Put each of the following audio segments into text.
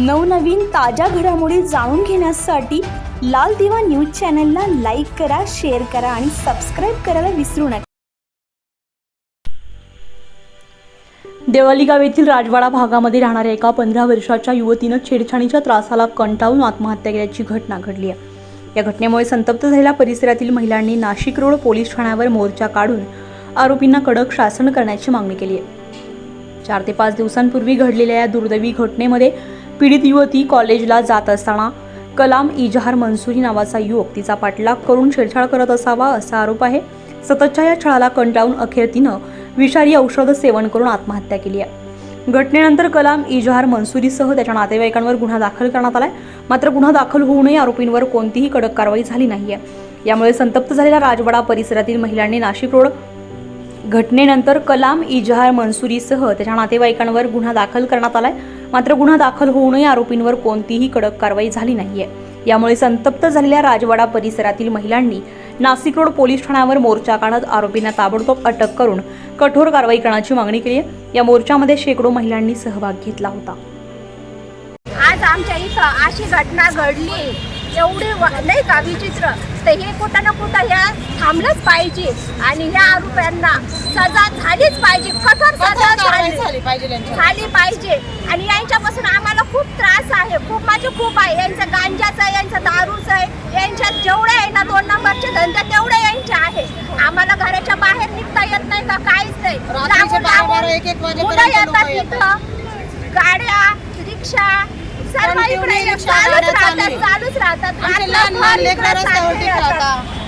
नवनवीन ताज्या घडामोडी जाणून घेण्यासाठी लाल दिवा न्यूज चॅनलला लाईक करा शेअर करा आणि सबस्क्राईब करायला विसरू नका. देवालीगाव येथील राजवाडा भागामध्ये राहणाऱ्या एका पंधरा वर्षाच्या युवतीनं छेडछाणीच्या त्रासाला कंटाळून आत्महत्या केल्याची घटना घडली आहे. या घटनेमुळे संतप्त झालेल्या परिसरातील महिलांनी नाशिक रोड पोलीस ठाण्यावर मोर्चा काढून आरोपींना कडक शासन करण्याची मागणी केली आहे. चार ते पाच दिवसांपूर्वी घडलेल्या या दुर्दैवी घटनेमध्ये पीडित युवती कॉलेजला जात असताना कलाम इजहार मंसुरी नावाचा युवक तिचा पाठलाग करून छेडछाड करत असावा असा आरोप आहे. सततच्या या छळाला कंटाळून अखेर तिनं विषारी औषधं सेवन करून आत्महत्या केली आहे. घटनेनंतर कलाम इजहार मंसुरीसह त्याच्या नातेवाईकांवर गुन्हा दाखल करण्यात आलाय. मात्र गुन्हा दाखल होऊनही आरोपींवर कोणतीही कडक कारवाई झाली नाहीये. यामुळे संतप्त झालेल्या राजवाडा परिसरातील महिलांनी नाशिक रोड घटनेनंतर कलाम इजहार मंसुरीसह त्याच्या नातेवाईकांवर गुन्हा दाखल करण्यात आलाय. मात्र गुन्हा दाखल होऊनही आरोपींवर कोणतीही कडक कारवाई झाली नाहीये. यामुळे संतप्त झालेल्या राजवाडा परिसरातील महिलांनी नाशिक रोड पोलीस ठाण्यावर मोर्चा काढत आरोपींना ताबडतोब अटक करून कठोर कारवाई करण्याची मागणी केली आहे. या मोर्चामध्ये शेकडो महिलांनी सहभाग घेतला होता. आज आमच्या इथं अशी घटना घडली. एवढी व- नाही का विचित्र? तर हे कुठं ना कुठं ह्या थांबलंच पाहिजे आणि ह्या आरोप्यांना सजा झालीच पाहिजे. कठोर सजा. झाली पाहिजे. आणि यांच्यापासून आम्हाला खूप त्रास आहे खूप आहे. यांचं गांजाचं आहे यांचं दारूचं आहे. यांच्यात जेवढे आहे ना दोन नंबरचे धंदे तेवढे यांचे आहे. आम्हाला घराच्या बाहेर निघता येत नाही का? काहीच नाही. मुलं येतात गाड्या रिक्षा सर्व इकडे चालूच राहतात. चालूच राहतात.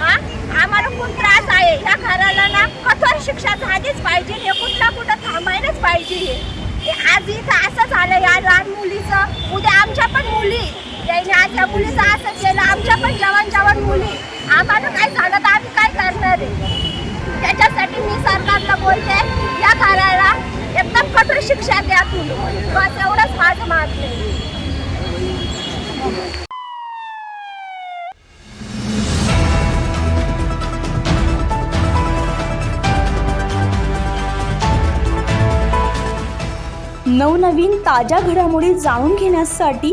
हा? आम्हाला खूप त्रास आहे. ह्या घराला ना कठोर शिक्षा झालीच पाहिजे. हे कुठला कुठं थांबायलाच पाहिजे. हे आज इथं असं झालं. या लहान मुलीचं उद्या आमच्या पण मुली याने मुलीचं असं केलं आमच्या पण जवान जवान मुली. आम्हाला काय झालं तर आम्ही काय करणार आहे? त्याच्यासाठी मी सरकारला बोलते या घराला एकदम कठोर शिक्षा द्या तुम्ही. बस एवढंच माझं मागणं नवनवीन ताज्या घडामोडी जाणून घेण्यासाठी